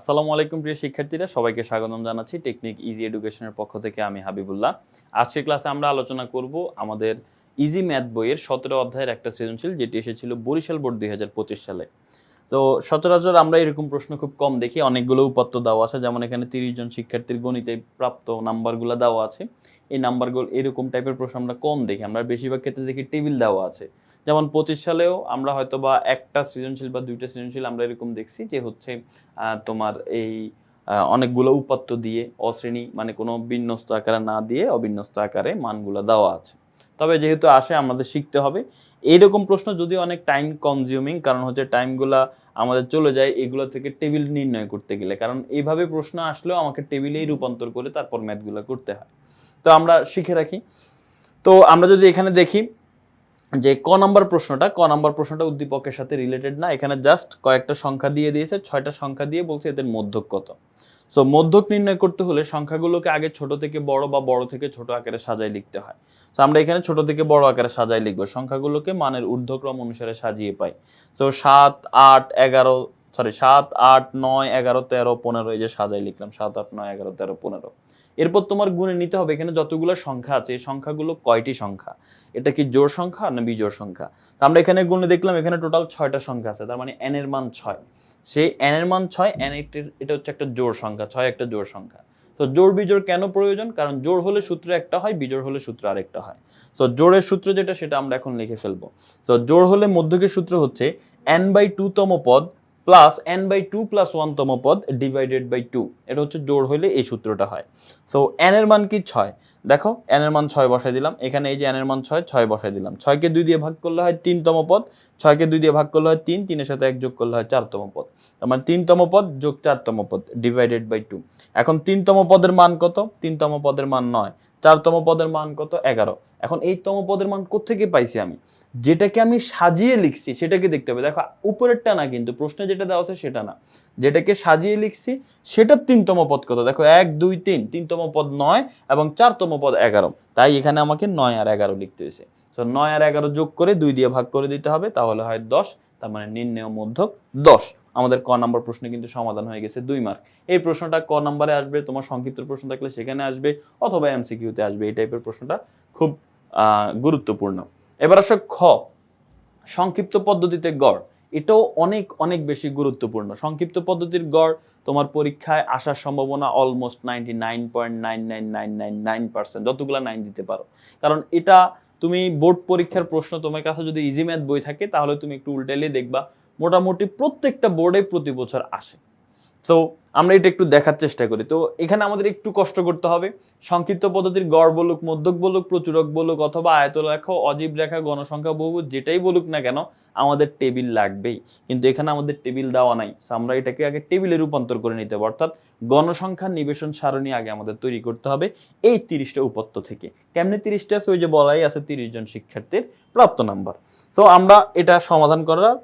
আসসালামু আলাইকুম প্রিয় শিক্ষার্থীরা, সবাইকে স্বাগতম জানাচ্ছি টেকনিক ইজি এডুকেশনের পক্ষ থেকে আমি হাবিবুল্লাহ। আজকের ক্লাসে আমরা আলোচনা করব আমাদের ইজি ম্যাথ বইয়ের সতেরো অধ্যায়ের একটা সৃজনশীল, যেটি এসেছিল বরিশাল বোর্ড দুই হাজার পঁচিশ সালে। তো সচরাচর আমরা এরকম প্রশ্ন খুব কম দেখি, অনেকগুলো উপাত্ত দেওয়া আছে, যেমন এখানে তিরিশ জন শিক্ষার্থীর গণিতে প্রাপ্ত নাম্বারগুলো দেওয়া আছে। এই নাম্বারগুলো এরকম টাইপের প্রশ্ন আমরা কম দেখি, আমরা বেশিরভাগ ক্ষেত্রে দেখি টেবিল দেওয়া আছে। যেমন পঁচিশ সালেও আমরা হয়তো বা একটা সৃজনশীল বা দুইটা সৃজনশীল আমরা এরকম দেখছি যে হচ্ছে তোমার এই অনেকগুলো উপাত্ত দিয়ে অশ্রেণী মানে কোনো বিন্যস্ত আকারে না দিয়ে অবিন্যস্ত আকারে মানগুলো দেওয়া আছে। তবে যেহেতু আসে আমাদের শিখতে হবে, এইরকম প্রশ্ন যদি অনেক টাইম কনজিউমিং কারণ হচ্ছে টাইমগুলা আমাদের চলে যায়, এগুলো থেকে টেবিল নির্ণয় করতে গেলে, কারণ এইভাবে প্রশ্ন আসলেও আমাকে টেবিলেই রূপান্তর করে তারপর ম্যাথগুলো করতে হয়। তো আমরা শিখে রাখি। তো আমরা যদি এখানে দেখি যে ক নাম্বার প্রশ্নটা, ক নাম্বার প্রশ্নটা উদ্দীপকের সাথে রিলেটেড না, এখানে জাস্ট কয়েকটা সংখ্যা দিয়ে দিয়েছে, ছয়টা সংখ্যা দিয়ে বলছে এদের মধ্যক কত। সো মধ্যক নির্ণয় করতে হলে সংখ্যাগুলোকে আগে ছোট থেকে বড় বা বড় থেকে ছোট আকারে সাজায় লিখতে হয়। তো আমরা এখানে ছোট থেকে বড় আকারে সাজায় লিখব। সংখ্যাগুলোকে মানের ঊর্ধ্বক্রম অনুসারে সাজিয়ে পাই। তো সাত, আট, এগারো সরি সাত, আট, নয়, এগারো, তেরো, পনেরো, এই যে সাজায় লিখলাম, সাত, আট, নয়, এগারো, তেরো, পনেরো। এরপর তোমার গুণে নিতে হবে এখানে যতগুলো সংখ্যা আছে, এই সংখ্যাগুলো কয়টি সংখ্যা? এটা কি জোর সংখ্যা না বিজোড় সংখ্যা? তো আমরা এখানে গুণে দেখলাম, এখানে টোটাল ছয়টা সংখ্যা আছে, তার মানে এন এর মান ছয়। সেই এন এর মান ছয় এন এটা হচ্ছে একটা জোর সংখ্যা, ছয় একটা জোড় সংখ্যা। তো জোড় বিজোড় কেন প্রয়োজন? কারণ জোর হলে সূত্র একটা হয়, বিজোড় হলে সূত্র আরেকটা হয়। তো জোড়ের সূত্র যেটা, সেটা আমরা এখন লিখে ফেলব। তো জোর হলে মধ্যকের সূত্র হচ্ছে এন বাই টু তম পদ plus n by two plus one তম পদ ডিভাইডেড বাই টু এটা হচ্ছে জোর হইলে এই সূত্রটা হয়। সো এন এর মান কি? ছয়। দেখো এন এর মান ছয় বসাই দিলাম। এখানে এই যে এন এর মান ছয় ছয় বসাই দিলাম। ছয়কে দুই দিয়ে ভাগ করলে হয় তিনতম পদ। ছয়কে দুই দিয়ে ভাগ করলে হয় তিন, তিনের সাথে এক যোগ করলে হয় চারতম পদ। তার মানে তিনতম পদ যোগ চারতম পদ ডিভাইডেড বাই টু এখন তিনতম পদের মান কত? তিনতম পদের মান নয়। চারতম পদের মান কত? এগারো। এখন এই তম পদের মান কোথেকে পাইছি আমি? যেটাকে আমি সাজিয়ে লিখছি, সেটাকে দেখতে হবে। দেখো, উপরেরটা না কিন্তু, প্রশ্নে যেটা দেওয়া আছে সেটা না। যেটাকে সাজিয়ে লিখছি সেটার তিনতম পদ কত? দেখো, এক, দুই, তিন। তিনতম পদ নয় এবং চারতম পদ এগারো। তাই এখানে আমাকে নয় আর এগারো লিখতে হয়েছে। তো নয় আর এগারো যোগ করে দুই দিয়ে ভাগ করে দিতে হবে, তাহলে হয় দশ, তার মানে নির্ণয় মধ্যক দশ। আমাদের ক নাম্বার প্রশ্নে কিন্তু সমাধান হয়ে গেছে দুই মার্ক এই প্রশ্নটা ক নাম্বারে আসবে, তোমার সংক্ষিপ্ত প্রশ্ন থাকলে সেখানে আসবে, অথবা এমসিকিউতে আসবে। এই টাইপের প্রশ্নটা খুব গুরুত্বপূর্ণ। এবার আসো খ। সংক্ষিপ্ত পদ্ধতিতে গড়। এটাও অনেক অনেক বেশি গুরুত্বপূর্ণ। সংক্ষিপ্ত পদ্ধতির গড় তোমার পরীক্ষায় আসার সম্ভাবনা almost ninety nine point nine nine nine nine nine percent যতগুলো নাইন দিতে পারো। কারণ এটা তুমি বোর্ড পরীক্ষার প্রশ্ন, তোমার কাছে যদি ইজি ম্যাথ বই থাকে, তাহলে তুমি একটু উল্টাইলে দেখবা, মোটামুটি প্রত্যেকটা বোর্ডে প্রতি বছর আসে। সো আমরা এটা একটু দেখার চেষ্টা করি। তো এখানে আমাদের একটু কষ্ট করতে হবে। সংক্ষিপ্ত পদ্ধতির গড় বলুক, মধ্যক বলুক, প্রচুরক বলুক অথবা আয়তল রেখা অজীব রেখা গণসংখ্যা বহু, যেটাই বলুক না কেন, আমাদের টেবিল লাগবেই। কিন্তু এখানে আমাদের টেবিল দেওয়া নাই। আমরা এটাকে আগে টেবিলে রূপান্তর করে নিতে হবে। অর্থাৎ গণসংখ্যা নিবেশন সারণী আগে আমাদের তৈরি করতে হবে এই তিরিশটা উপত্য থেকে। কেমনে তিরিশটা আছে? ওই যে বলাই আছে তিরিশ জন শিক্ষার্থীর প্রাপ্ত নাম্বার। তো আমরা এটা সমাধান করার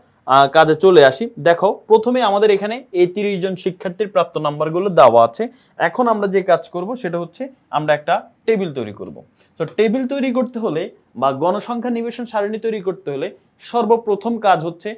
কাজে চলে আসি। দেখো, প্রথমে আমাদের এখানে এই তিরিশ জন শিক্ষার্থীর প্রাপ্ত নাম্বারগুলো দেওয়া আছে। এখন আমরা যে কাজ করব, সেটা হচ্ছে আমরা একটা টেবিল তৈরি করব। তো টেবিল তৈরি করতে হলে বা গণসংখ্যা নিবেশন সারণী তৈরি করতে হলে সর্বপ্রথম কাজ হচ্ছে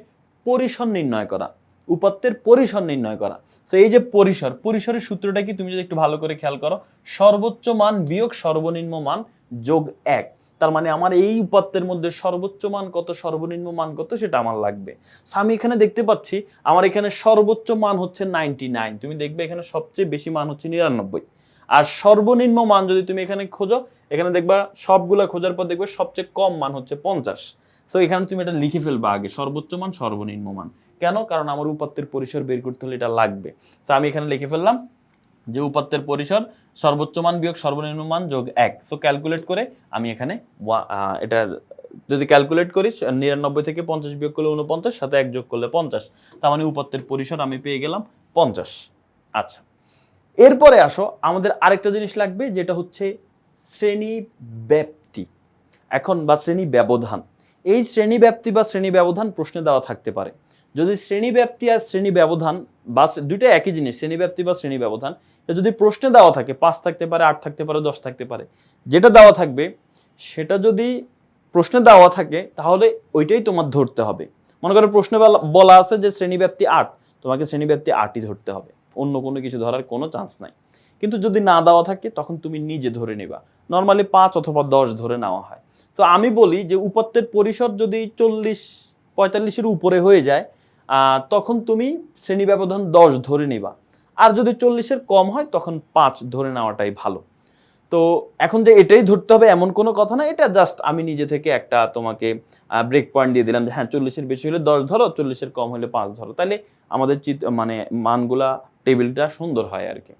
পরিসর নির্ণয় করা, উপাত্তের পরিসর নির্ণয় করা। তো এই যে পরিসর, পরিসরের সূত্রটা কি? তুমি যদি একটু ভালো করে খেয়াল করো, সর্বোচ্চ মান বিয়োগ সর্বনিম্ন মান যোগ এক। তার মানে আমার এই উপাত্তের মধ্যে সর্বোচ্চ মান কত, সর্বনিম্ন মান কত সেটা আমার লাগবে। So, আমি এখানে দেখতে পাচ্ছি, আমার এখানে সর্বোচ্চ মান হচ্ছে নাইনটি নাইন তুমি দেখবে এখানে সবচেয়ে বেশি মান হচ্ছে নিরানব্বই। আর সর্বনিম্ন মান যদি তুমি এখানে খোঁজো, এখানে দেখবা সবগুলা খোঁজার পর দেখবে সবচেয়ে কম মান হচ্ছে পঞ্চাশ। তো এখানে তুমি এটা লিখে ফেলবা আগে, সর্বোচ্চ মান, সর্বনিম্ন মান। কেন? কারণ আমার উপাত্তের পরিসর বের করতে হলে এটা লাগবে। তো আমি এখানে লিখে ফেললাম যে উপাত্তের পরিসর, সর্বোচ্চ মান বিয়োগ সর্বনিম্ন মান যোগ এক। তো ক্যালকুলেট করে আমি এখানে এটা যদি ক্যালকুলেট করি নিরানব্বই থেকে পঞ্চাশ বিয়োগ করলে উনপঞ্চাশ সাথে এক যোগ করলে পঞ্চাশ। তার মানে উপাত্তের পরিসর আমি পেয়ে গেলাম পঞ্চাশ। আচ্ছা এরপরে আসো, আমাদের আরেকটা জিনিস লাগবে, যেটা হচ্ছে শ্রেণি ব্যাপ্তি এখন বা শ্রেণি ব্যবধান এই শ্রেণি ব্যাপ্তি বা শ্রেণি ব্যবধান প্রশ্নে দেওয়া থাকতে পারে। যদি শ্রেণি ব্যাপ্তি আর শ্রেণি ব্যবধান বা সে- দুইটা একই জিনিস শ্রেণি ব্যাপ্তি বা শ্রেণি ব্যবধান যদি প্রশ্নে দেওয়া থাকে, পাঁচ থাকতে পারে, আট থাকতে পারে, দশ থাকতে পারে, যেটা দেওয়া থাকবে, সেটা যদি প্রশ্নে দেওয়া থাকে, তাহলে ওইটাই তোমার ধরতে হবে। মনে করো প্রশ্নে বলা- আছে যে শ্রেণীব্যাপ্তি আট, তোমাকে শ্রেণীব্যাপ্তি আটই ধরতে হবে। অন্য কোনো কিছু ধরার কোনো চান্স নাই। কিন্তু যদি না দেওয়া থাকে, তখন তুমি নিজে ধরে নেবা। নর্মালি পাঁচ অথবা দশ ধরে নেওয়া হয়। তো আমি বলি যে উপাত্তের পরিসর যদি চল্লিশ, পঁয়তাল্লিশের উপরে হয়ে যায় তখন তুমি শ্রেণি ব্যবধান দশ ধরে নিবা। আর যদি চল্লিশের কম হয়, তখন পাঁচ ধরে নেওয়াটাই ভালো। তো এখন যে এটাই ধরতে হবে এমন কোনো কথা না, এটা জাস্ট আমি নিজে থেকে একটা তোমাকে ব্রেক পয়েন্ট দিয়ে দিলাম যে হ্যাঁ চল্লিশের বেশি হলে দশ ধরো, চল্লিশের কম হলে পাঁচ ধরো। তাহলে আমাদের চিত মানে মানগুলা, টেবিলটা সুন্দর হয় আর কি।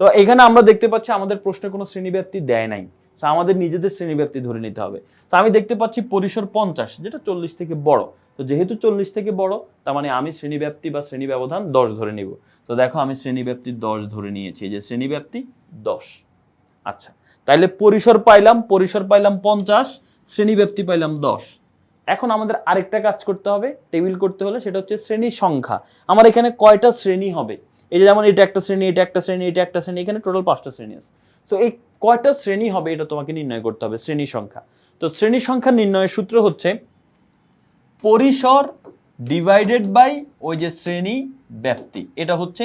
তো এখানে আমরা দেখতে পাচ্ছি আমাদের প্রশ্নে কোনো শ্রেণীব্যাপ্তি দেয় নাই। তো আমাদের নিজেদের শ্রেণীব্যাপ্তি ধরে নিতে হবে। তো আমি দেখতে পাচ্ছি পরিসর পঞ্চাশ, যেটা চল্লিশ থেকে বড়। তো যেহেতু চল্লিশ থেকে বড়, তার মানে আমি শ্রেণীব্যাপ্তি বা শ্রেণি ব্যবধান দশ ধরে নিব। তো দেখো, আমি শ্রেণীব্যাপ্তি দশ ধরে নিয়েছি যে শ্রেণীব্যাপ্তি দশ। আচ্ছা তাইলে পরিসর পাইলাম পরিসর পাইলাম পঞ্চাশ, শ্রেণীব্যাপ্তি পাইলাম দশ। এখন আমাদের আরেকটা কাজ করতে হবে, টেবিল করতে হলে, সেটা হচ্ছে শ্রেণি সংখ্যা। আমার এখানে কয়টা শ্রেণি হবে? এই যে যেমন এটা একটা শ্রেণি, এটা একটা শ্রেণি, এটা একটা শ্রেণি, এখানে টোটাল পাঁচটা শ্রেণি আছে। তো এই কয়টা শ্রেণি হবে এটা তোমাকে নির্ণয় করতে হবে, শ্রেণি সংখ্যা। তো শ্রেণি সংখ্যা নির্ণয়ের সূত্র হচ্ছে পরিসর ডিভাইডেড বাই ওই যে শ্রেণি ব্যাপ্তি। এটা হচ্ছে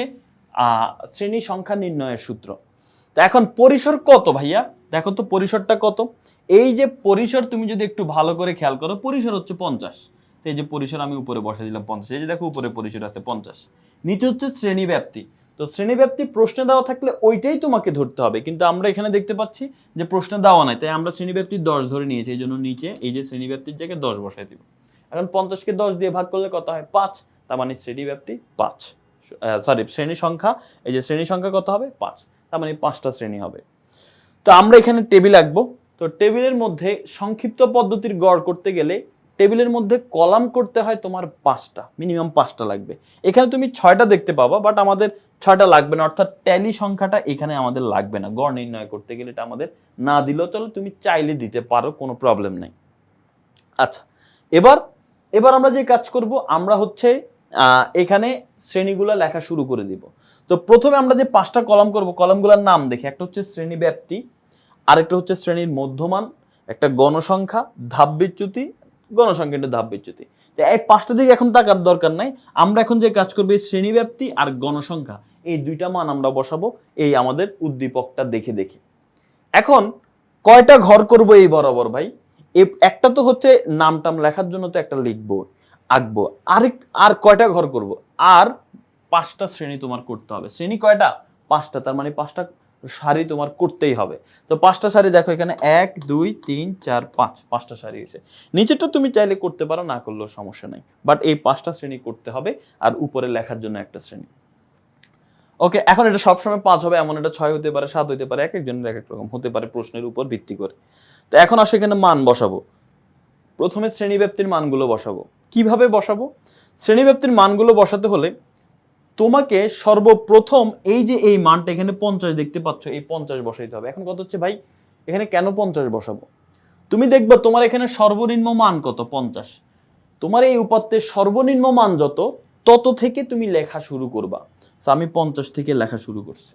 শ্রেণি সংখ্যা নির্ণয়ের সূত্র। তো এখন পরিসর কত ভাইয়া? দেখো তো পরিসরটা কত। এই যে পরিসর তুমি যদি একটু ভালো করে খেয়াল করো, পরিসর হচ্ছে পঞ্চাশ। তো এই যে পরিসর আমি উপরে বসে দিলাম পঞ্চাশ। এই যে দেখো উপরে পরিসর আছে পঞ্চাশ। নিচে হচ্ছে শ্রেণি ব্যাপ্তি। তো শ্রেণীব্যাপ্তি প্রশ্নে দেওয়া থাকলে ওইটাই তোমাকে ধরতে হবে। কিন্তু আমরা এখানে দেখতে পাচ্ছি যে প্রশ্নে দেওয়া নাই, তাই আমরা শ্রেণি ব্যাপ্তি দশ ধরে নিয়েছি, এই জন্য নিচে এই যে শ্রেণি ব্যাপ্তির জায়গায় দশ বসাই দিব। এখন পঞ্চাশকে দশ দিয়ে ভাগ করলে কত হয়? পাঁচ, তার মানে শ্রেণীব্যাপ্তি পাঁচ। সরি শ্রেণি সংখ্যা, এই যে শ্রেণি সংখ্যা কত হবে? পাঁচ, তার মানে পাঁচটা শ্রেণি হবে। তো আমরা এখানে টেবিল আঁকবো। তো টেবিলের মধ্যে সংক্ষিপ্ত পদ্ধতির গড় করতে গেলে টেবিলের মধ্যে কলাম করতে হয় তোমার পাঁচটা, মিনিমাম পাঁচটা লাগবে। এখানে তুমি ছয়টা দেখতে পাবা বাট আমাদের ছয়টা লাগবে না, অর্থাৎ ট্যালি সংখ্যাটা এখানে আমাদের লাগবে না। গড় নির্ণয় করতে গেলে এটা আমাদের না দিলেও চলো, তুমি চাইলে দিতে পারো, কোনো প্রবলেম নেই। আচ্ছা এবার এবার আমরা যে কাজ করব, আমরা হচ্ছে এখানে শ্রেণীগুলো লেখা শুরু করে দিব। তো প্রথমে আমরা যে পাঁচটা কলাম করব, কলামগুলোর নাম দেখি। একটা হচ্ছে শ্রেণি ব্যাপ্তি আরেকটা হচ্ছে শ্রেণির মধ্যমান, একটা গণসংখ্যা ধাপ into ধাপ বিচ্যুতি। এই পাঁচটা দিকে এখন তাকার দরকার নাই। আমরা এখন যে কাজ করব, এই শ্রেণি ব্যাপ্তি আর গণসংখ্যা, এই দুইটা মান আমরা বসাবো, এই আমাদের উদ্দীপকটা দেখে দেখে। এখন কয়টা ঘর করব এই বরাবর ভাই? একটা তো হচ্ছে নাম টাম লেখার জন্য তো একটা লিখব, আঁকবো। আরেক আর কয়টা ঘর করব? আর পাঁচটা শ্রেণি তোমার করতে হবে। শ্রেণি কয়টা? পাঁচটা, তার মানে পাঁচটা সারি তোমার করতেই হবে। তো পাঁচটা শাড়ি দেখো এখানে, এক, দুই, তিন, চার, পাঁচ, পাঁচটা শাড়ি হয়েছে নিচেরটা তুমি চাইলে করতে পারো, না করলেও সমস্যা নেই। বাট এই পাঁচটা শ্রেণি করতে হবে, আর উপরে লেখার জন্য একটা শ্রেণি। ওকে এখন এটা সবসময় পাঁচ হবে, এমন এটা ছয় হতে পারে, সাত হতে পারে, এক একজনের এক এক রকম হতে পারে প্রশ্নের উপর ভিত্তি করে। তো এখন আসে এখানে মান বসাবো। প্রথমে শ্রেণীব্যাপ্তির মানগুলো বসাবো। কীভাবে বসাবো? শ্রেণীব্যাপ্তির মানগুলো বসাতে হলে তোমাকে সর্বপ্রথম এই যে এই মানটা এখানে পঞ্চাশ দেখতে পাচ্ছ, এই পঞ্চাশ বসাইতে হবে। এখন কত হচ্ছে ভাই? এখানে কেন পঞ্চাশ বসাবো? তুমি দেখবা তোমার এখানে সর্বনিম্ন মান কত? পঞ্চাশ। তোমার এই উপাত্তের সর্বনিম্ন মান যত, তত থেকে তুমি লেখা শুরু করবা। আমি পঞ্চাশ থেকে লেখা শুরু করছি।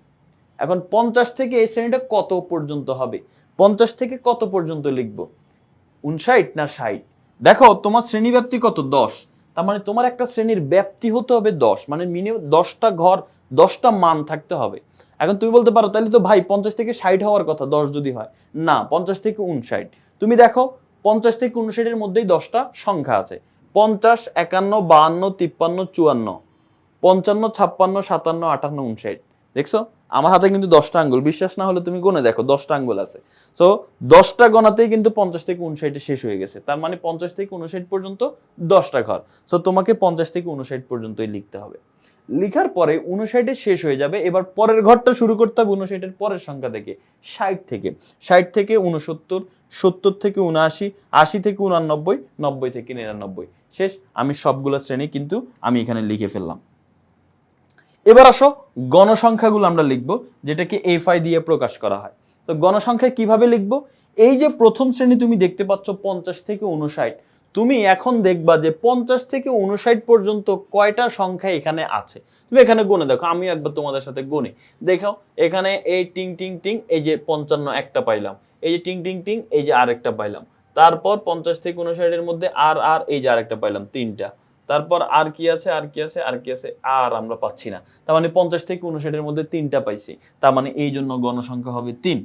এখন পঞ্চাশ থেকে এই শ্রেণীটা কত পর্যন্ত হবে? পঞ্চাশ থেকে কত পর্যন্ত লিখব? উনষাট না ষাট? দেখো, তোমার শ্রেণি ব্যাপ্তি কত? দশ। তার মানে তোমার একটা শ্রেণির ব্যাপ্তি হতে হবে দশ। মানে মিনিমাম দশটা ঘর, দশটা মান থাকতে হবে। এখন তুমি বলতে পারো, তাহলে তো ভাই পঞ্চাশ থেকে ষাট হওয়ার কথা, দশ যদি হয়। না, পঞ্চাশ থেকে উনষাট তুমি দেখো, পঞ্চাশ থেকে উনষাটের মধ্যেই দশটা সংখ্যা আছে। পঞ্চাশ, একান্ন, বাহান্ন, তিপ্পান্ন, চুয়ান্ন। পঞ্চান্ন, ছাপ্পান্ন, সাতান্ন, আটান্ন উনষাট দেখছ? আমার হাতে কিন্তু দশটা আঙ্গুল। বিশ্বাস না হলে তুমি গুনে দেখো, দশটা আঙ্গুল আছে। সো দশটা গণাতেই কিন্তু পঞ্চাশ থেকে উনষাটে শেষ হয়ে গেছে। তার মানে পঞ্চাশ থেকে উনষাট পর্যন্ত দশটা ঘর। সো তোমাকে পঞ্চাশ থেকে উনষাট পর্যন্তই লিখতে হবে। লিখার পরে উনষাটে শেষ হয়ে যাবে। এবার পরের ঘরটা শুরু করতে হবে উনষাটের পরের সংখ্যা থেকে, ষাট থেকে। ষাট থেকে উনসত্তর সত্তর থেকে উনআশি আশি থেকে উনানব্বই নব্বই থেকে নিরানব্বই। শেষ, আমি সবগুলো শ্রেণি কিন্তু আমি এখানে লিখে ফেললাম। এবার আসো, গণসংখ্যাগুলো আমরা লিখব, যেটাকে এফআই দিয়ে প্রকাশ করা হয়। তো গণসংখ্যা কীভাবে লিখব? এই যে প্রথম শ্রেণি তুমি দেখতে পাচ্ছ পঞ্চাশ থেকে উনষাট তুমি এখন দেখবা যে পঞ্চাশ থেকে উনষাট পর্যন্ত কয়টা সংখ্যা এখানে আছে? তুমি এখানে গুনে দেখো আমি একবার তোমাদের সাথে গুনি। দেখো, এখানে এই টিং টিং টিং, এই যে পঞ্চান্ন একটা পাইলাম। এই যে টিং টিং টিং, এই যে আরেকটা পাইলাম। তারপর পঞ্চাশ থেকে উনষাটের মধ্যে আর আর, এই যে আরেকটা পাইলাম, তিনটা। তারপর আর কি আছে, আর কি আছে, আর কি আছে, আর আমরা পাচ্ছি না। তার মানে পঞ্চাশ থেকে উনষাটের মধ্যে তিনটা পাইছি। তার মানে এই জন্য গণসংখ্যা হবে তিন।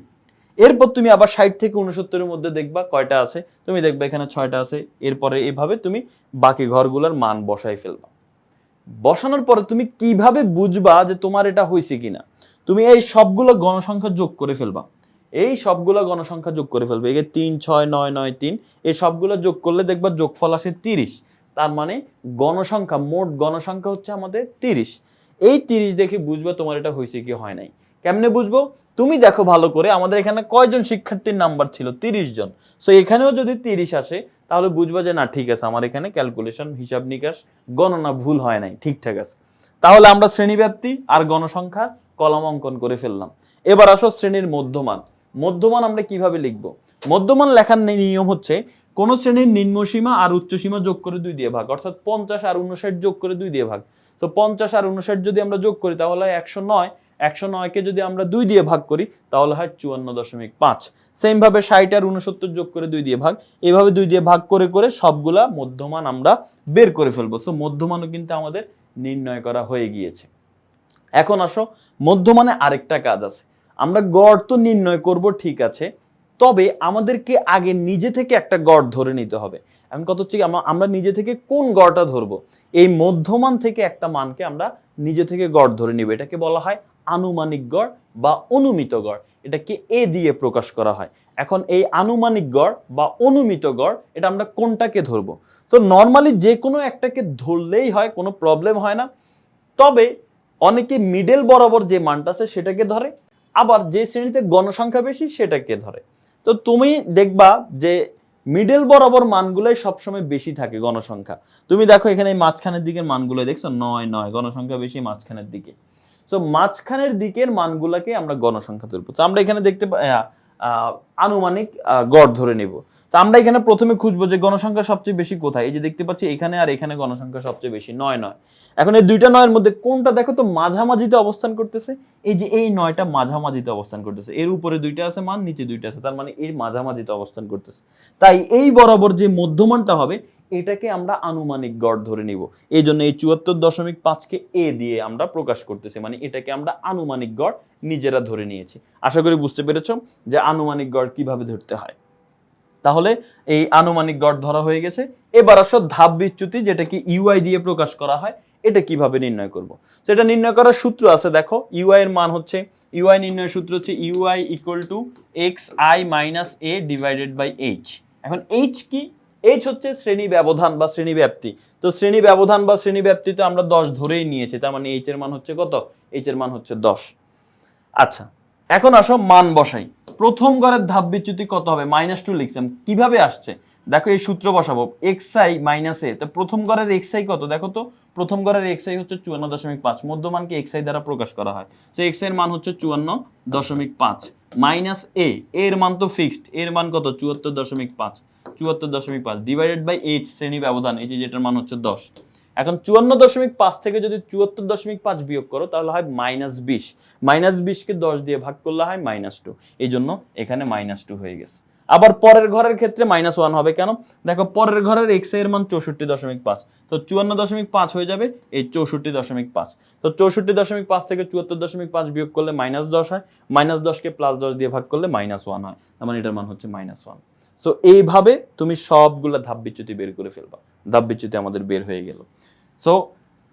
এরপর তুমি আবার ষাট থেকে উনসত্তরের মধ্যে দেখবা কয়টা আছে। তুমি দেখবা এখানে ছয়টা আছে। এরপরে এভাবে তুমি বাকি ঘরগুলোর মান বসাই ফেলবা। বসানোর পরে তুমি কীভাবে বুঝবা যে তোমার এটা হয়েছে কিনা? তুমি এই সবগুলো গণসংখ্যা যোগ করে ফেলবা। এই সবগুলো গণসংখ্যা যোগ করে ফেলবে। যে তিন, ছয়, নয় নয়, তিন, এই সবগুলো যোগ করলে দেখবা যোগফল আসে তিরিশ। তার মানে গণসংখ্যা, মোট গণসংখ্যা হচ্ছে আমাদের তিরিশ। এই তিরিশ দেখে বুঝবা তোমার এটা হয়েছে কি হয় নাই। কেমনে বুঝব? তুমি দেখো ভালো করে, আমাদের এখানে কয়জন শিক্ষার্থীর নাম্বার ছিল? তিরিশ জন। সো এখানেও যদি তিরিশ আসে, তাহলে বুঝবা যে না, ঠিক আছে, আমার এখানে ক্যালকুলেশন হিসাব নিকাশ, গণনা ভুল হয় নাই, ঠিকঠাক আছে। তাহলে আমরা শ্রেণীব্যাপ্তি আর গণসংখ্যার কলম অঙ্কন করে ফেললাম। এবার আসো শ্রেণির মধ্যমান। মধ্যমান আমরা কীভাবে লিখব? মধ্যমান লেখার নিয়ম হচ্ছে কোন শ্রেণির নিম্নসীমা আর উচ্চসীমা যোগ করে দুই দিয়ে ভাগ। অর্থাৎ পঞ্চাশ আর উনষাট যোগ করে দুই দিয়ে ভাগ। তো পঞ্চাশ আর উনষাট যদি আমরা যোগ করি, তাহলে একশো নয়। একশো নয়কে যদি আমরা দুই দিয়ে ভাগ করি, তাহলে হয় চুয়ান্ন দশমিক পাঁচ। সেম ভাবে ষাট আর উনসত্তর যোগ করে দুই দিয়ে ভাগ। এইভাবে দুই দিয়ে ভাগ করে করে সবগুলা মধ্যমান আমরা বের করে ফেলব। সো মধ্যমানও কিন্তু আমাদের নির্ণয় করা হয়ে গিয়েছে। এখন আসো, মধ্যমানে আরেকটা কাজ আছে। আমরা গড় তো নির্ণয় করব, ঠিক আছে। তবে আমাদেরকে আগে নিজে থেকে একটা গড় ধরে নিতে হবে। এখন কত হচ্ছে আমরা নিজে থেকে কোন গড়টা ধরবো? এই মধ্যমান থেকে একটা মানকে আমরা নিজে থেকে গড় ধরে নিব। এটাকে বলা হয় আনুমানিক গড় বা অনুমিত গড়। এটাকে এ দিয়ে প্রকাশ করা হয়। এখন এই আনুমানিক গড় বা অনুমিত গড়, এটা আমরা কোনটাকে ধরবো? তো নর্মালি যে কোনো একটাকে ধরলেই হয়, কোনো প্রবলেম হয় না। তবে অনেকে মিডল বরাবর যে মানটা আছে সেটাকে ধরে, আবার যে শ্রেণীতে গণসংখ্যা বেশি সেটাকে ধরে। তো তুমি দেখবা যে মিডল বরাবর মানগুলোই সবসময় বেশি থাকে গণসংখ্যা। তুমি দেখো এখানে মাঝখানের দিকের মানগুলো দেখছ, নয় নয়, গণসংখ্যা বেশি মাঝখানের দিকে। তো মাঝখানের দিকের মানগুলোকে আমরা গণসংখ্যা ধরবো। তো আমরা এখানে দেখতে আনুমানিক গড় ধরে নিব। তো আমরা এখানে প্রথমে খুঁজবো যে গণসংখ্যা সবচেয়ে বেশি কোথায়? এই যে দেখতে পাচ্ছি এখানে আর এখানে গণসংখ্যা সবচেয়ে বেশি নয় নয়। এখন এই দুইটা নয়ের মধ্যে কোনটা দেখো তো মাঝামাঝিতে অবস্থান করতেছে? এই যে এই নয়টা মাঝামাঝিতে অবস্থান করতেছে। এর উপরে দুইটা আছে, মান নিচে দুইটা আছে, তার মানে এর মাঝামাঝিতে অবস্থান করতেছে। তাই এই বরাবর যে মধ্যমানটা হবে, এটাকে আমরা আনুমানিক গড় ধরে নিব। এই জন্য এই চুয়াত্তর দশমিক পাঁচকে এ দিয়ে আমরা প্রকাশ করতেছি মানে এটাকে আমরা আনুমানিক গড় নিজেরা ধরে নিয়েছি। আশা করি বুঝতে পেরেছ যে আনুমানিক গড় কীভাবে ধরতে হয়। তাহলে এই আনুমানিক গড় ধরা হয়ে গেছে। এবার আসো ধাপ বিচ্যুতি, যেটা কি ইউআই দিয়ে প্রকাশ করা হয়, এটা কীভাবে নির্ণয় করব? সেটা নির্ণয় করার সূত্র আছে, দেখো ইউআই এর মান হচ্ছে ইউআই নির্ণয়ের সূত্র হচ্ছে u i equal to x i minus a divided by h এখন এইচ কি? এইচ হচ্ছে শ্রেণি ব্যবধান বা শ্রেণি ব্যাপ্তি। তো শ্রেণি ব্যবধান বা শ্রেণি ব্যাপ্তিতে আমরা দশ ধরেই নিয়েছি, তার মানে এইচ এর মান হচ্ছে কত? এইচ এর মান হচ্ছে দশ। আচ্ছা এখন আসো মান বসাই। প্রথম গড়ের ধাপ বিচ্যুতি কত হবে? মাইনাস টু লিখলাম কীভাবে আসছে? দেখো এই সূত্র বসাবো। এক্স আই মাইনাস এ তো প্রথম গড়ের এক্স আই কত? দেখো তো, প্রথম গড়ের এক্স আই হচ্ছে চুয়ান্ন দশমিক পাঁচ। মধ্যমানকে এক্স আই দ্বারা প্রকাশ করা হয়? তো এক্সের মান হচ্ছে চুয়ান্ন দশমিক পাঁচ। মাইনাস এ এর মান তো ফিক্সড এর মান কত? চুয়াত্তর দশমিক পাঁচ। চুয়াত্তর দশমিক পাঁচ। ডিভাইডেড বাই এইচ শ্রেণি ব্যবধান, এই যে যেটার মান হচ্ছে দশ। এখন চুয়ান্ন দশমিক পাঁচ থেকে যদি চুয়াত্তর দশমিক পাঁচ বিয়োগ করো, তাহলে হয় মাইনাস বিশ। মাইনাস বিশকে দশ দিয়ে ভাগ করলে হয় মাইনাস টু। এই জন্য এখানে মাইনাস টু হয়ে গেছে। আবার পরের ঘরের ক্ষেত্রে মাইনাস ওয়ান হবে কেন? দেখো, পরের ঘরের এক্সের মান চৌষট্টি দশমিক পাঁচ। তো চুয়ান্ন দশমিক পাঁচ হয়ে যাবে এই চৌষট্টি দশমিক পাঁচ। তো চৌষট্টি দশমিক পাঁচ থেকে চুয়াত্তর দশমিক পাঁচ বিয়োগ করলে মাইনাস দশ হয়। মাইনাস দশকে প্লাস দশ দিয়ে ভাগ করলে মাইনাস ওয়ান হয়। তার মানে এটার মান হচ্ছে মাইনাস ওয়ান। সো এইভাবে তুমি সবগুলা ধাপ বিচ্যুতি বের করে ফেলবা। ধাপ বিচ্যুতি আমাদের বের হয়ে গেল। সো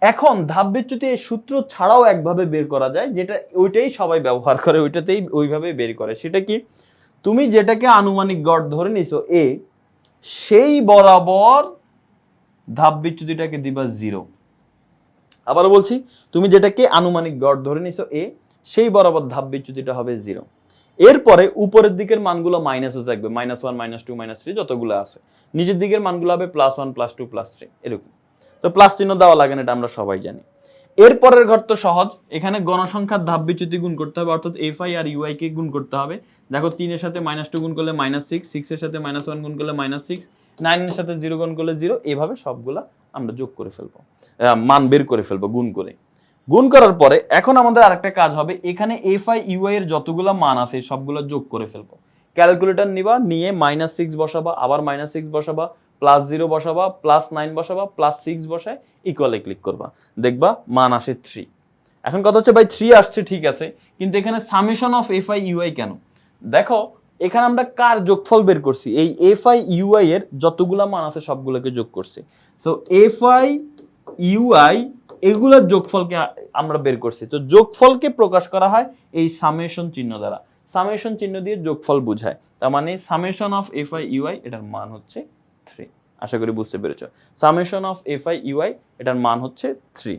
এখন ধাপ বিচ্যুতি এই সূত্র ছাড়াও একভাবে বের করা যায়, যেটা ওইটাই সবাই ব্যবহার করে, ওইটাতেই ওইভাবে বের করে। সেটা কি? তুমি যেটাকে আনুমানিক গড় ধরে নিছো এ সেই বরাবর ধাপ বিচ্যুতিটাকে দিবা জিরো আবার বলছি, তুমি যেটাকে আনুমানিক গড় ধরে নিছো এ সেই বরাবর ধাপ বিচ্যুতিটা হবে জিরো এরপরে উপরের দিকের মানগুলো মাইনাসও থাকবে minus one minus two minus three যতগুলো আছে। নিচের দিকের মানগুলো হবে plus one plus two plus three এরকম। তো প্লাস চিহ্ন দেওয়া লাগে না, এটা আমরা সবাই জানি। এরপরের ঘর তো সহজ, এখানে গণসংখ্যার ধাপ বিচ্যুতি গুণ করতে হবে, অর্থাৎ এফ আই আর ইউআই কে গুণ করতে হবে। দেখো তিনের সাথে মাইনাস টু গুণ করলে মাইনাস সিক্স সিক্সের সাথে মাইনাস ওয়ান গুণ করলে মাইনাস সিক্স নাইনের সাথে জিরো গুণ করলে জিরো এভাবে সবগুলা আমরা যোগ করে ফেলব মান বের করে ফেলব, গুণ করে। গুণ করার পরে এখন আমাদের আরেকটা কাজ হবে, এখানে এফ আই ইউআই এর যতগুলো মান আছে সবগুলো যোগ করে ফেলব। ক্যালকুলেটর নিবা, নিয়ে মাইনাস সিক্স বসাবা, আবার মাইনাস সিক্স বসাবা প্লাস জিরো বসাবা প্লাস নাইন বসাবা প্লাস সিক্স বসায় ইকুয়ালে ক্লিক করবা। দেখবা, মান আসে থ্রি এখন কথা হচ্ছে, ভাই থ্রি আসছে, ঠিক আছে, কিন্তু এখানে summation of f i u i কেন? দেখো, এখানে আমরা কার যোগফল বের করছি? এই এফ আই ইউআই এর যতগুলা মান আছে সবগুলোকে যোগ করছি। সো এফ আই ইউআই এগুলোর যোগফলকে আমরা বের করছি। তো যোগফলকে প্রকাশ করা হয় এই সামেশন চিহ্ন দ্বারা। সামেশন চিহ্ন দিয়ে যোগফল বোঝায়। তার মানে summation of f i u i এটার মান হচ্ছে থ্রি। আশা করি বুঝতে পেরেছ। Summation of f i u i এটার মান হচ্ছে থ্রি।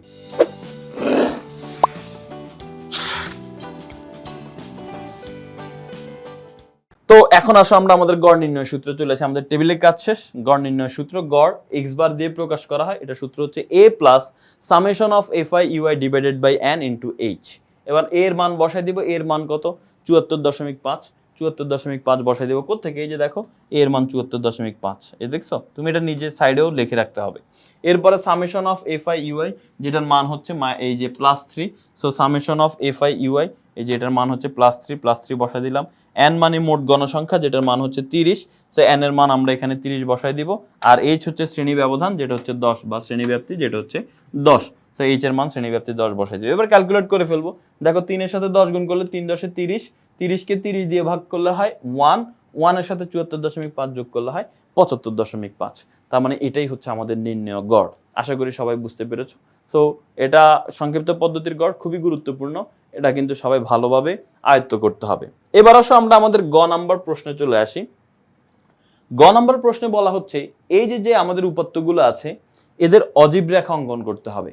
এখন আসো আমরা আমাদের গড় নির্ণয় সূত্র, চলে আসি আমাদের টেবিলে কাজ শেষ। গড় নির্ণয় সূত্র, গড় এক্স বার দিয়ে প্রকাশ করা হয়। এটা সূত্র হচ্ছে a plus summation of f i u i divided by n into h এবার এর মান বসাই দিব এর মান কত? চুয়াত্তর দশমিক পাঁচ। চুয়াত্তর দশমিক পাঁচ বসাই দেবো কোথেকে এই যে দেখো এর মান চুয়াত্তর দশমিক পাঁচ। এ দেখছ? তুমি এটা নিজে সাইডেও লিখে রাখতে হবে। এরপরে summation of f i u i যেটার মান হচ্ছে এই যে plus three so summation of f i u i এই যে এটার মান হচ্ছে প্লাস থ্রি প্লাস থ্রি বসাই দিলাম। এন মানে মোট গণসংখ্যা, যেটার মান হচ্ছে তিরিশ। সো এন এর মান আমরা এখানে তিরিশ বসাই দিব। আর এইচ হচ্ছে শ্রেণি ব্যবধান, যেটা হচ্ছে দশ, বা শ্রেণি ব্যাপ্তি, যেটা হচ্ছে দশ। তো এইচ এর মান শ্রেণি ব্যাপ্তি দশ বসাই দিব। এবার ক্যালকুলেট করে ফেলব। দেখো, তিনের সাথে দশ গুণ করলে তিন দশে তিরিশ। তিরিশকে তিরিশ দিয়ে ভাগ করলে হয় ওয়ান ওয়ানের সাথে চুয়াত্তর দশমিক পাঁচ যোগ করলে হয় পঁচাত্তর দশমিক পাঁচ। তার মানে এটাই হচ্ছে আমাদের নির্ণয় গড়। আশা করি সবাই বুঝতে পেরেছ। সো এটা সংক্ষিপ্ত পদ্ধতির গড়, খুবই গুরুত্বপূর্ণ। এটা কিন্তু সবাই ভালোভাবে আয়ত্ত করতে হবে। এবার আসো আমরা আমাদের গ নাম্বার প্রশ্নে চলে আসি। গ নাম্বার প্রশ্নে বলা হচ্ছে, এই যে যে আমাদের উপাত্তগুলো আছে, এদের অজীব রেখা অঙ্কন করতে হবে।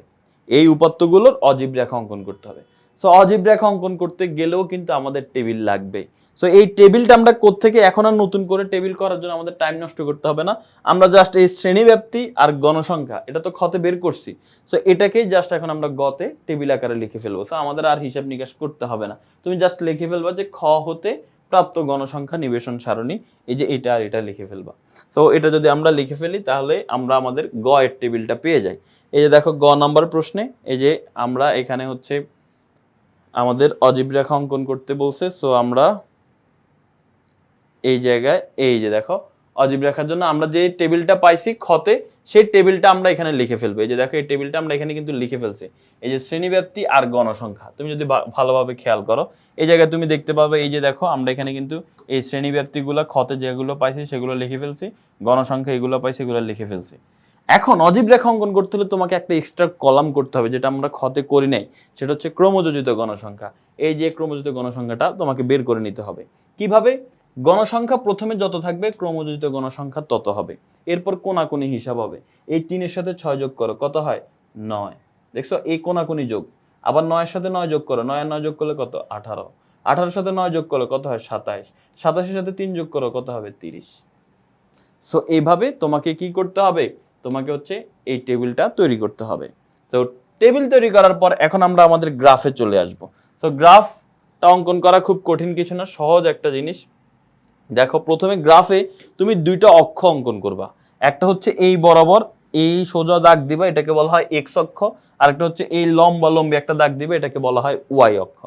এই উপাত্তগুলোর অজীব রেখা অঙ্কন করতে হবে। সো অজীব রেখা অঙ্কন করতে গেলেও কিন্তু আমাদের টেবিল লাগবে। সো এই টেবিলটা আমরা কোত্থেকে এখন আর নতুন করে টেবিল করার জন্য আমাদের টাইম নষ্ট করতে হবে না। আমরা জাস্ট এই শ্রেণীব্যাপ্তি আর গণসংখ্যা, এটা তো খতে বের করছি। সো এটাকেই জাস্ট এখন আমরা গতে টেবিল আকারে লিখে ফেলব। সো আমাদের আর হিসাব নিকাশ করতে হবে না। তুমি জাস্ট লিখে ফেলবা যে খ হতে প্রাপ্ত গণসংখ্যা নিবেশন সারণী, এই যে এটা আর এটা লিখে ফেলবা। তো এটা যদি আমরা লিখে ফেলি, তাহলে আমরা আমাদের গ এর টেবিলটা পেয়ে যাই। এই যে দেখো, গ নাম্বার প্রশ্নে, এই যে আমরা এখানে হচ্ছে আমাদের অজীব রেখা অঙ্কন করতে বলছে সো আমরা এই জায়গায়, এই যে দেখো, অজীব রেখার জন্য আমরা যে টেবিলটা পাইছি খতে সেই টেবিলটা আমরা এখানে লিখে ফেলব। এই যে দেখো, এই টেবিলটা আমরা এখানে কিন্তু লিখে ফেলছি। এই যে শ্রেণীব্যাপ্তি আর গণসংখ্যা, তুমি যদি ভালোভাবে খেয়াল করো, এই জায়গায় তুমি দেখতে পাবে, এই যে দেখো, আমরা এখানে কিন্তু এই শ্রেণীব্যাপ্তিগুলো খতে যেগুলো পাইছি, সেগুলো লিখে ফেলছি, গণসংখ্যা এগুলো পাইছি, এগুলো লিখে ফেলছি। এখন অজীব রেখা অঙ্কন করতে হলে তোমাকে একটা এক্সট্রা কলাম করতে হবে, যেটা আমরা ক্ষতে করি নাই, সেটা হচ্ছে ক্রমযোজিত গণসংখ্যা। এই যে ক্রমযোজিত গণসংখ্যাটা তোমাকে বের করে নিতে হবে। কীভাবে? গণসংখ্যা প্রথমে যত থাকবে, ক্রমযোজিত গণসংখ্যা তত হবে। এরপর কোনাকুনি হিসাব হবে। এই তিনের সাথে ছয় যোগ করো, কত হয়? নয়। দেখছ? এই কোনাকুনি যোগ। আবার নয়ের সাথে নয় যোগ করো নয় আর নয় যোগ করলে কত? আঠারো। আঠারোর সাথে নয় যোগ করলে কত হয়? সাতাইশ। সাতাশের সাথে তিন যোগ করো, কত হবে? তিরিশ। সো এইভাবে তোমাকে কি করতে হবে? তোমাকে হচ্ছে এই টেবিলটা তৈরি করতে হবে। তো টেবিল তৈরি করার পর এখন আমরা আমাদের গ্রাফে চলে আসব। তো গ্রাফটা অঙ্কন করা খুব কঠিন কিছু না, সহজ একটা জিনিস। দেখো, প্রথমে গ্রাফে তুমি দুইটা অক্ষ অঙ্কন করবা। একটা হচ্ছে এই বরাবর এই সোজা দাগ দিবা, এটাকে বলা হয় এক্স অক্ষ। আর একটা হচ্ছে এই লম্বা লম্বি একটা দাগ দিবে, এটাকে বলা হয় ওয়াই অক্ষ।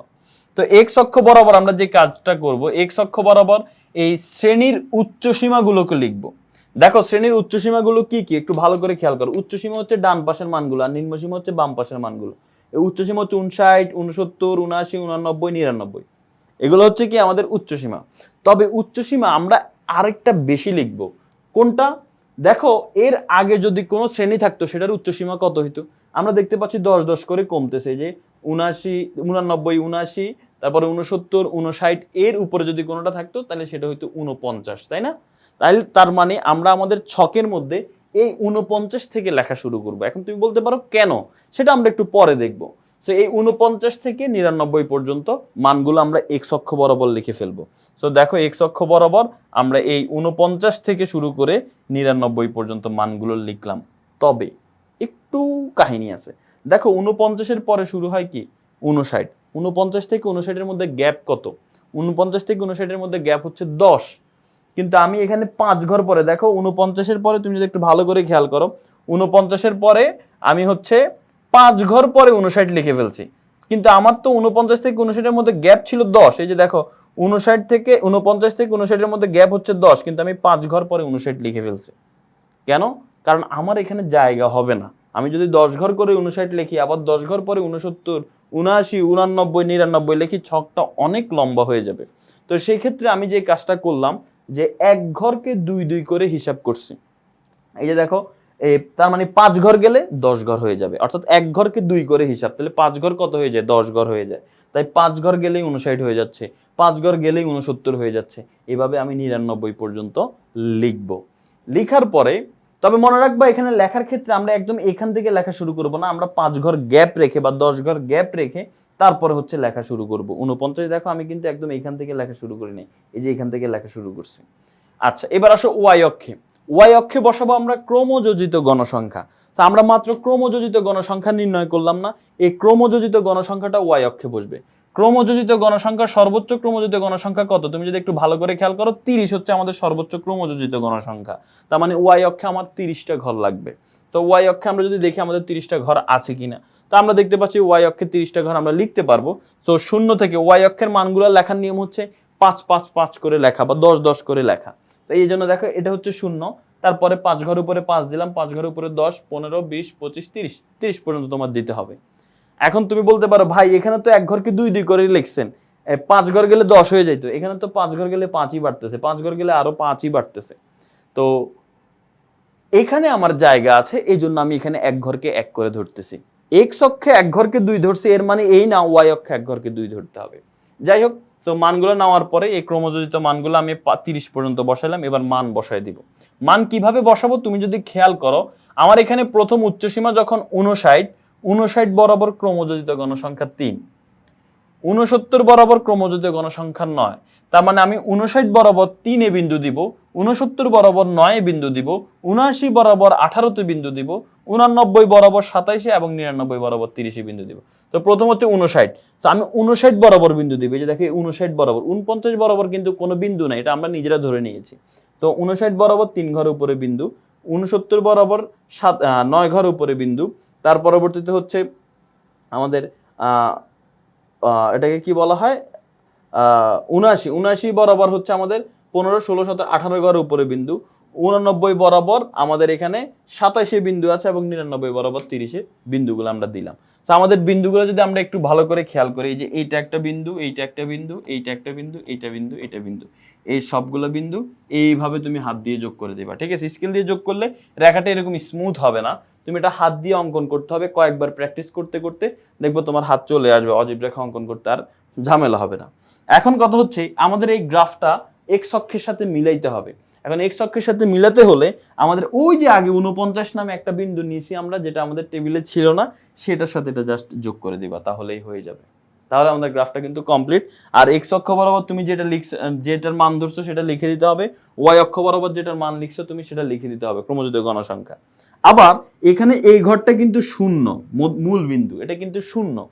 তো এক্স অক্ষ বরাবর আমরা যে কাজটা করব এক্স অক্ষ বরাবর এই শ্রেণির উচ্চ সীমাগুলোকে লিখব। দেখো, শ্রেণির উচ্চ সীমাগুলো কি কি? একটু ভালো করে খেয়াল করো। উচ্চ সীমা হচ্ছে ডান পাশের মানগুলো আর নিম্ন সীমা হচ্ছে বাম পাশের মানগুলো। উচ্চ সীমা হচ্ছে উনষাট উনসত্তর উনআশি উনানব্বই নিরানব্বই। এগুলো হচ্ছে কি আমাদের উচ্চ সীমা। তবে উচ্চ সীমা আমরা আরেকটা বেশি লিখব। কোনটা? দেখো, এর আগে যদি কোনো শ্রেণি থাকতো, সেটার উচ্চ সীমা কত হইতো? আমরা দেখতে পাচ্ছি দশ দশ করে কমতেছে। যে উনাশি উনানব্বই উনআশি তারপরে উনসত্তর উনষাট এর উপরে যদি কোনোটা থাকতো, তাহলে সেটা হইতো উনপঞ্চাশ তাই না? তাই তার মানে আমরা আমাদের ছকের মধ্যে এই উনপঞ্চাশ থেকে লেখা শুরু করব। এখন তুমি বলতে পারো, কেন? সেটা আমরা একটু পরে দেখব। সো এই উনপঞ্চাশ থেকে নিরানব্বই পর্যন্ত মানগুলো আমরা এক্স অক্ষ বরাবর লিখে ফেলব। সো দেখো এক্স অক্ষ বরাবর আমরা এই উনপঞ্চাশ থেকে শুরু করে নিরানব্বই পর্যন্ত মানগুলো লিখলাম। তবে একটু কাহিনী আছে। দেখো উনপঞ্চাশের পরে শুরু হয় কি? উনষাট উনপঞ্চাশ থেকে উনষাটের মধ্যে গ্যাপ কত? উনপঞ্চাশ থেকে উনষাটের মধ্যে গ্যাপ হচ্ছে দশ। কিন্তু আমি এখানে পাঁচ ঘর পরে, দেখো উনপঞ্চাশের পরে তুমি যদি একটু ভালো করে খেয়াল করো উনপঞ্চাশের পরে আমি হচ্ছে পাঁচ ঘর পরে উনষাট লিখে ফেলছি। কিন্তু আমার তো উনপঞ্চাশ থেকে উনষাটের মধ্যে গ্যাপ ছিল দশ। এই যে দেখো উনষাট থেকে উনপঞ্চাশ থেকে উনষাটের মধ্যে গ্যাপ হচ্ছে দশ, কিন্তু আমি পাঁচ ঘর পরে উনষাট লিখে ফেলছি। কেন? কারণ আমার এখানে জায়গা হবে না। আমি যদি দশ ঘর করে উনষাট লিখি, আবার দশ ঘর পরে উনসত্তর উনআশি উনানব্বই নিরানব্বই লিখি, ছকটা অনেক লম্বা হয়ে যাবে। তো সেই ক্ষেত্রে আমি যে কাজটা করলাম যে এক ঘরকে দুই দুই করে হিসাব করছি। এই যে দেখো তার মানে পাঁচ ঘর গেলে দশ ঘর হয়ে যাবে। অর্থাৎ এক ঘরকে দুই করে হিসাব, তাহলে পাঁচ ঘর কত হয়ে যায়? দশ ঘর হয়ে যায়। তাই পাঁচ ঘর গেলেই উনষাট হয়ে যাচ্ছে, পাঁচ ঘর গেলেই উনসত্তর হয়ে যাচ্ছে। এভাবে আমি নিরানব্বই পর্যন্ত লিখব। লিখার পরে তবে মনে রাখবা, এখানে লেখার ক্ষেত্রে আমরা একদম এখান থেকে লেখা শুরু করব না। আমরা পাঁচ ঘর গ্যাপ রেখে বা দশ ঘর গ্যাপ রেখে তারপরে হচ্ছে লেখা শুরু করব। উনপঞ্চাশ দেখো আমি কিন্তু একদম এখান থেকে লেখা শুরু করি নাই। এই যে এখান থেকে লেখা শুরু করছি। আচ্ছা এবার আসো ওয়াই অক্ষে। ওয়াই অক্ষে বসাবো আমরা ক্রমযোজিত গণসংখ্যা। তো আমরা মাত্র ক্রমযোজিত গণসংখ্যা নির্ণয় করলাম না। এই ক্রমযোজিত গণসংখ্যাটা ওয়াই অক্ষে বসবে। ক্রমযোজিত গণসংখ্যা সর্বোচ্চ ক্রমযোজিত গণসংখ্যা কত? তুমি যদি একটু ভালো করে খেয়াল করো, তিরিশ হচ্ছে আমাদের সর্বোচ্চ ক্রমযোজিত গণসংখ্যা। তার মানে ওয়াই অক্ষে আমার তিরিশটা ঘর লাগবে। তো ওয়াই অক্ষে আমরা যদি দেখি আমাদের তিরিশটা ঘর আছে কিনা, তো আমরা দেখতে পাচ্ছি ওয়াই অক্ষে তিরিশটা ঘর আমরা লিখতে পারব। তো শূন্য থেকে ওয়াই অক্ষের মানগুলো লেখার নিয়ম হচ্ছে পাঁচ পাঁচ পাঁচ করে লেখা বা দশ দশ করে লেখা। তো এই জন্য দেখো, এটা হচ্ছে শূন্য। তারপরে পাঁচ ঘর উপরে পাঁচ দিলাম, পাঁচ ঘর উপরে দশ, পনেরো, বিশ, পঁচিশ, তিরিশ। তিরিশ পর্যন্ত তোমার দিতে হবে। এখন তুমি বলতে পারো, ভাই, এখানে তো এক ঘরকে দুই দুই করে লিখছেন। পাঁচ ঘর গেলে দশ হয়ে যাইতো। এখানে তো পাঁচ ঘর গেলে পাঁচই বাড়তেছে, পাঁচ ঘর গেলে আরও পাঁচই বাড়তেছে। তো এখানে আমার জায়গা আছে এই জন্য আমি এখানে এক ঘরকে এক করে ধরতেছি। এক্স অক্ষে এক ঘরকে দুই ধরছি, এর মানে এই না ওয়াই অক্ষে এক ঘরকে দুই ধরতে হবে। যাই হোক, তো মানগুলো নেওয়ার পরে এই ক্রমযোজিত মানগুলো আমি তিরিশ পর্যন্ত বসাইলাম, এবার মান বসাই দিব। মান কীভাবে বসাবো, তুমি যদি খেয়াল করো, আমার এখানে প্রথম উচ্চসীমা যখন উনষাট উনষাট বরাবর ক্রমযোজিত গণসংখ্যা তিন। উনসত্তর বরাবর ক্রমযোজিত গণসংখ্যা নয়। তার মানে আমি উনষাট বরাবর তিনে বিন্দু দিব উনসত্তর বরাবর নয় বিন্দু দিব উনআশি বরাবর আঠারোতে বিন্দু দিব উনানব্বই বরাবর সাতাইশে এবং নিরানব্বই বরাবর তিরিশে বিন্দু দিব। তো প্রথম হচ্ছে উনষাট তো আমি উনষাট বরাবর বিন্দু দিব যে দেখো উনষাট বরাবর। উনপঞ্চাশ বরাবর কিন্তু কোনো বিন্দু নাই, এটা আমরা নিজেরা ধরে নিয়েছি। তো উনষাট বরাবর তিন ঘর উপরে বিন্দু উনসত্তর বরাবর সাত নয় ঘর উপরে বিন্দু তার পরবর্তীতে হচ্ছে আমাদের এটাকে কি বলা হয়? উনাশি উনআশি বরাবর হচ্ছে আমাদের পনেরো, ষোলো, সতেরো, আঠারো গড়ের উপরে বিন্দু। উননব্বই বরাবর আমাদের এখানে সাতাশে বিন্দু আছে এবং নিরানব্বই বরাবর তিরিশে বিন্দুগুলো আমরা দিলাম। তো আমাদের বিন্দুগুলো যদি আমরা একটু ভালো করে খেয়াল করি, এই যে এইটা একটা বিন্দু, এইটা একটা বিন্দু, এইটা একটা বিন্দু, এইটা বিন্দু এটা বিন্দু, এই সবগুলো বিন্দু এইভাবে তুমি হাত দিয়ে যোগ করে দিবা, ঠিক আছে? স্কেল দিয়ে যোগ করলে রেখাটা এরকম স্মুথ হবে না। তুমি এটা হাত দিয়ে অঙ্কন করতে হবে কয়েকবার প্র্যাকটিস করতে করতে, দেখব তোমার হাত চলে আসবে, অজীব রেখা অঙ্কন করতে আর ঝামেলা হবে না। এখন কথা হচ্ছে, আমাদের এই গ্রাফটা এক্স অক্ষের সাথে মিলাইতে হবে। এখন এক্স অক্ষের সাথে মিলাতে হলে আমাদের ওই যে আগে উনপঞ্চাশ নামে একটা বিন্দু নিয়েছি আমরা, যেটা আমাদের টেবিলে ছিল না, সেটার সাথে এটা জাস্ট যোগ করে দিবা, তাহলেই হয়ে যাবে। তাহলে আমাদের গ্রাফটা কিন্তু কমপ্লিট আর এক্স অক্ষ বরাবর তুমি যেটা লিখছো, যেটার মান ধরছো সেটা লিখে দিতে হবে। ওয়াই অক্ষ বরাবর যেটার মান লিখছো তুমি সেটা লিখে দিতে হবে ক্রমযুত গণসংখ্যা। আবার এখানে এই ঘরটা কিন্তু শূন্য, মূল- বিন্দু, এটা কিন্তু শূন্য।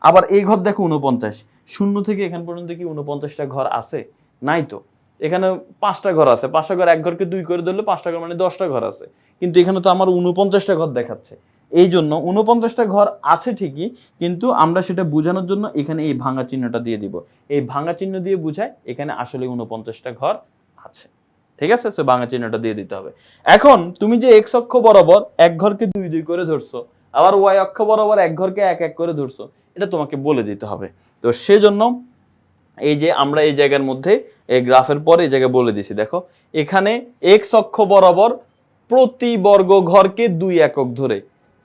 আবার এই ঘর দেখো উনপঞ্চাশ শূন্য থেকে এখান পর্যন্ত কি উনপঞ্চাশটা ঘর আছে? নাই তো। এখানে পাঁচটা ঘর আছে। পাঁচটা ঘর এক ঘরকে দুই করে ধরলে পাঁচটা ঘর মানে দশটা ঘর আছে। কিন্তু এখানে তো আমার উনপঞ্চাশটা ঘর দেখাচ্ছে। এই জন্য উনপঞ্চাশটা ঘর আছে ঠিকই, কিন্তু আমরা সেটা বোঝানোর জন্য এখানে এই ভাঙা চিহ্নটা দিয়ে দিব। এই ভাঙা চিহ্ন দিয়ে বুঝায় এখানে আসলে উনপঞ্চাশটা ঘর আছে। ঠিক আছে? সো ভাঙা চিহ্নটা দিয়ে দিতে হবে। এখন তুমি যে এক্স অক্ষ বরাবর এক ঘরকে দুই দুই করে ধরছো, আবার ওয়াই অক্ষ বরাবর এক ঘরকে এক এক করে ধরছো, এটা তোমাকে বলে দিতে হবে। তো সেজন্য এই যে আমরা এই জায়গার মধ্যে এই গ্রাফের পরে এই জায়গায় বলে দিছি, দেখো। এখানে এক্স অক্ষ বরাবর প্রতি বর্গ ঘরকে দুই একক ধরে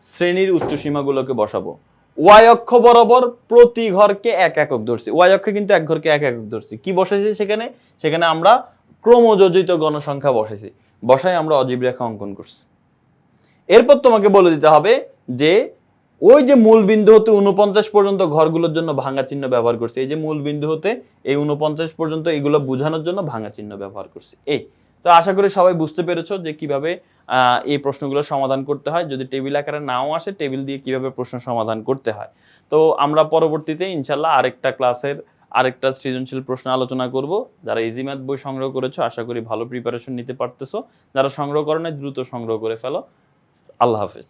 শ্রেণির উচ্চ উচ্চসীমাগুলোকে বসাবো। ওয়াই অক্ষ বরাবর প্রতি ঘরকে এক একক ধরছি। ওয়াই অক্ষে কিন্তু এক ঘরকে এক একক ধরছি। কি বসাইছি সেখানে? সেখানে আমরা ক্রমযোজিত গণসংখ্যা বসাইছি। বসাই আমরা অজীব রেখা অঙ্কন করছি। এরপর তোমাকে বলে দিতে হবে যে ওই যে মূল বিন্দু হতে উনপঞ্চাশ পর্যন্ত ঘরগুলোর জন্য ভাঙা চিহ্ন ব্যবহার করছে। এই যে মূল বিন্দু হতে এই উনপঞ্চাশ পর্যন্ত এগুলো বোঝানোর জন্য ভাঙা চিহ্ন ব্যবহার করছে। এই, তো আশা করি সবাই বুঝতে পেরেছ যে কীভাবে এই প্রশ্নগুলো সমাধান করতে হয়। যদি টেবিল আকারে নাও আসে, টেবিল দিয়ে কীভাবে প্রশ্ন সমাধান করতে হয়। তো আমরা পরবর্তীতে ইনশাল্লাহ আরেকটা ক্লাসের আরেকটা সৃজনশীল প্রশ্ন আলোচনা করব। যারা ইজি ম্যাথ বই সংগ্রহ করেছ, আশা করি ভালো প্রিপারেশন নিতে পারতেছো। যারা সংগ্রহ করো দ্রুত সংগ্রহ করে ফেলো। আল্লাহ হাফেজ।